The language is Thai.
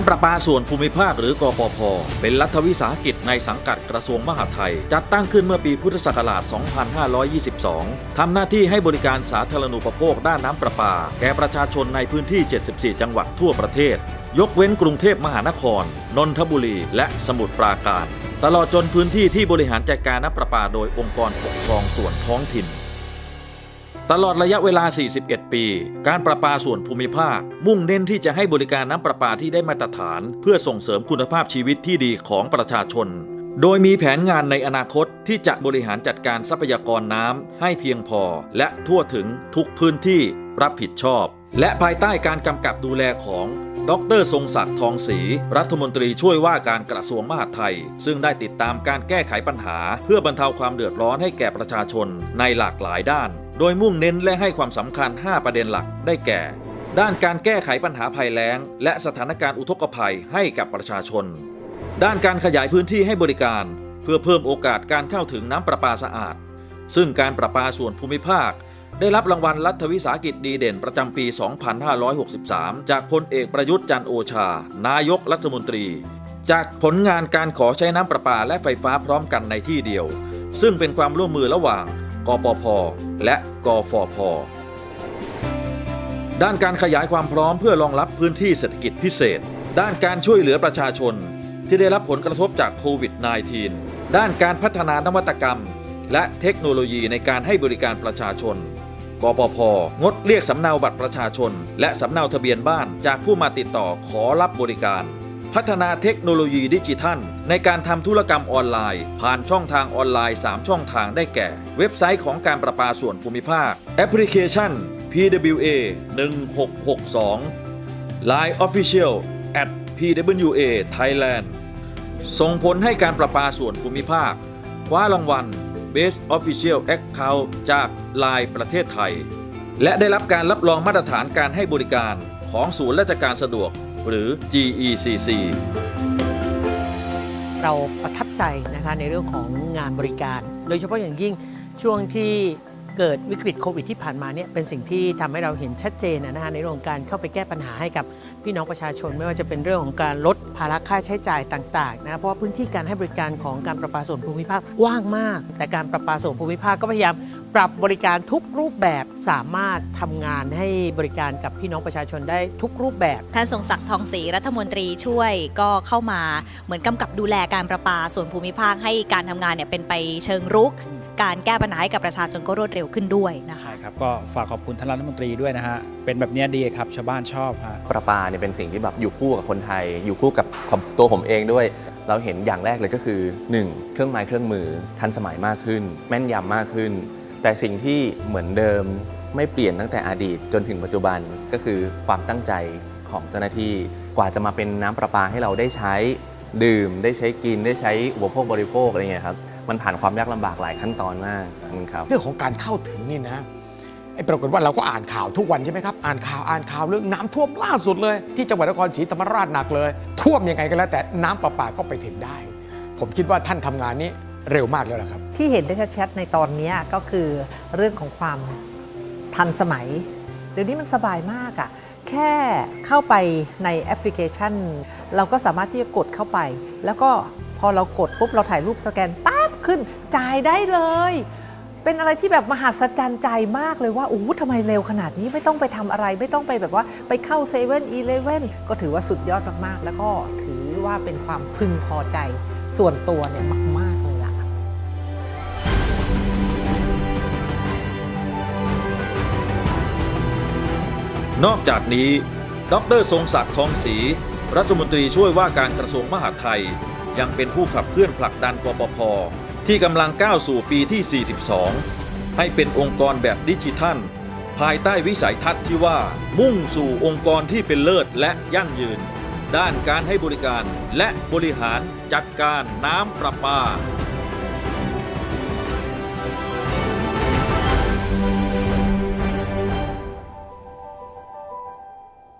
การประปาส่วนภูมิภาคหรือกปพ เป็นรัฐวิสาหกิจในสังกัดกระทรวงมหาดไทย จัดตั้งขึ้นเมื่อปีพุทธศักราช 2522 ทำหน้าที่ให้บริการสาธารณูปโภคด้านน้ำประปา แก่ประชาชนในพื้นที่ 74 จังหวัดทั่วประเทศ ยกเว้นกรุงเทพมหานคร นนทบุรี และสมุทรปราการ ตลอดจนพื้นที่ที่บริหารจัดการน้ำประปาโดยองค์กรปกครองส่วนท้องถิ่น ตลอดระยะเวลา 41 ปี การประปาส่วนภูมิภาค มุ่งเน้นที่จะให้บริการน้ำประปาที่ได้มาตรฐาน เพื่อส่งเสริมคุณภาพชีวิตที่ดีของประชาชน โดยมีแผนงานในอนาคตที่จะบริหารจัดการทรัพยากรน้ำให้เพียงพอ และทั่วถึงทุกพื้นที่รับผิดชอบ และภายใต้การกำกับดูแลของดรทรงศักดิ์ทองศรีรัฐมนตรีช่วยว่าการกระทรวงมหาดไทย ซึ่งได้ติดตามการแก้ไขปัญหา เพื่อบรรเทาความเดือดร้อนให้แก่ประชาชนในหลากหลายด้าน โดยมุ่งเน้นและให้ความสำคัญ 5 ประเด็นหลักได้แก่ ด้านการแก้ไขปัญหาภัยแล้ง และสถานการณ์อุทกภัยให้กับประชาชน ด้านการขยายพื้นที่ให้บริการ เพื่อเพิ่มโอกาสการเข้าถึงน้ำประปาสะอาด ซึ่งการประปาส่วนภูมิภาค ได้รับรางวัลรัฐวิสาหกิจดีเด่นประจำปี 2563 จากพลเอกประยุทธ์จันโอชา นายกรัฐมนตรี จากผลงานการขอใช้น้ำประปาและไฟฟ้าพร้อมกันในที่เดียว ซึ่งเป็นความร่วมมือระหว่าง กปพ และกฟพ ด้านการขยายความพร้อมเพื่อรองรับพื้นที่เศรษฐกิจพิเศษ ด้านการช่วยเหลือประชาชน ที่ได้รับผลกระทบจากโควิด -19 ด้านการพัฒนานวัตกรรม และเทคโนโลยีในการให้บริการประชาชนกปพ งดเรียกสำเนาบัตรประชาชน และสำเนาทะเบียนบ้านจากผู้มาติดต่อขอรับบริการ พัฒนาเทคโนโลยีดิจิทัล ในการทำธุรกรรมออนไลน์ ผ่านช่องทางออนไลน์ 3 ช่องทางได้แก่ เว็บไซต์ของการประปาส่วนภูมิภาค แอปพลิเคชัน PWA 1662 Line Official at PWA Thailand ส่งผลให้การประปาส่วนภูมิภาค คว้ารางวัล Best Official Account จาก Line ประเทศไทย และได้รับการรับรองมาตรฐานการให้บริการของศูนย์ราชการสะดวก หรือ GECC เราประทับใจนะคะในเรื่องของงานบริการ โดยเฉพาะอย่างยิ่งช่วงที่เกิดวิกฤตโควิดที่ผ่านมาเนี่ยเป็นสิ่งที่ทำให้เราเห็นชัดเจนนะคะในเรื่องของการเข้าไปแก้ปัญหาให้กับพี่น้องประชาชน ไม่ว่าจะเป็นเรื่องของการลดภาระค่าใช้จ่ายต่างๆนะเพราะว่าพื้นที่การให้บริการของการประปาส่วนภูมิภาคกว้างมาก แต่การประปาส่วนภูมิภาคก็พยายาม ปรับบริการทุกรูปแบบสามารถทำงานให้บริการกับพี่น้องประชาชนได้ทุกรูปแบบ ท่านทรงศักดิ์ทองศรีรัฐมนตรีช่วยก็เข้ามาเหมือนกำกับดูแลการประปาส่วนภูมิภาคให้การทำงานเนี่ยเป็นไปเชิงรุก การแก้ปัญหาให้กับประชาชนก็รวดเร็วขึ้นด้วยนะคะ ใช่ครับ ก็ฝากขอบคุณท่านรัฐมนตรีด้วยนะฮะ เป็นแบบเนี้ยดีครับ ชาวบ้านชอบฮะ ประปาเนี่ยเป็นสิ่งที่แบบอยู่คู่กับคนไทย อยู่คู่กับตัวผมเองด้วย เราเห็นอย่างแรกเลยก็คือ 1. เครื่องไม้เครื่องมือทันสมัยมากขึ้น แม่นยำมากขึ้น แต่สิ่งที่เหมือนเดิมไม่เปลี่ยนตั้งแต่อดีตจนถึงปัจจุบันก็คือความตั้งใจของเจ้าหน้าที่กว่าจะมาเป็นน้ำประปาให้เราได้ใช้ดื่ม ได้ใช้กินได้ใช้อุปโภคบริโภคอะไรเงี้ยครับมันผ่านความยากลำบากหลายขั้นตอนมากครับเรื่องของการเข้าถึงนี่นะไอ้ปรากฏว่าเราก็อ่านข่าวทุกวันใช่ไหมครับอ่านข่าวอ่านข่าวเรื่องน้ำท่วมล่าสุดเลย ที่จังหวัดนครศรีธรรมราชหนักเลย ท่วมยังไงก็แล้วแต่น้ำประปาก็ไปถึงได้ ผมคิดว่าท่านทำงานนี้ เร็วมากแล้วล่ะครับ ที่เห็นได้ชัดๆในตอนนี้ก็คือเรื่องของความทันสมัย เดี๋ยวนี้มันสบายมากอะแค่เข้าไปในแอปพลิเคชัน เราก็สามารถที่จะกดเข้าไป แล้วก็พอเรากดปุ๊บเราถ่ายรูปสแกนปั๊บขึ้นจ่ายได้เลย เป็นอะไรที่แบบมหัศจรรย์ใจมากเลยว่าโอ้ทำไมเร็วขนาดนี้ไม่ต้องไปทำอะไร ไม่ต้องไปแบบว่าไปเข้าเซเว่นอีเลฟเว่นก็ถือว่าสุดยอดมากๆ แล้วก็ถือว่าเป็นความพึงพอใจส่วนตัวเนี่ยมาก นอกจากนี้ ดรทรงศักดิ์ทองศรีรัฐมนตรีช่วยว่าการกระทรวงมหาดไทย ยังเป็นผู้ขับเคลื่อนผลักดันกปพที่กำลังก้าวสู่ปีที่ 42 ให้เป็นองค์กรแบบดิจิทัล ภายใต้วิสัยทัศน์ที่ว่ามุ่งสู่องค์กรที่เป็นเลิศและยั่งยืน ด้านการให้บริการและบริหารจัดการน้ำประปา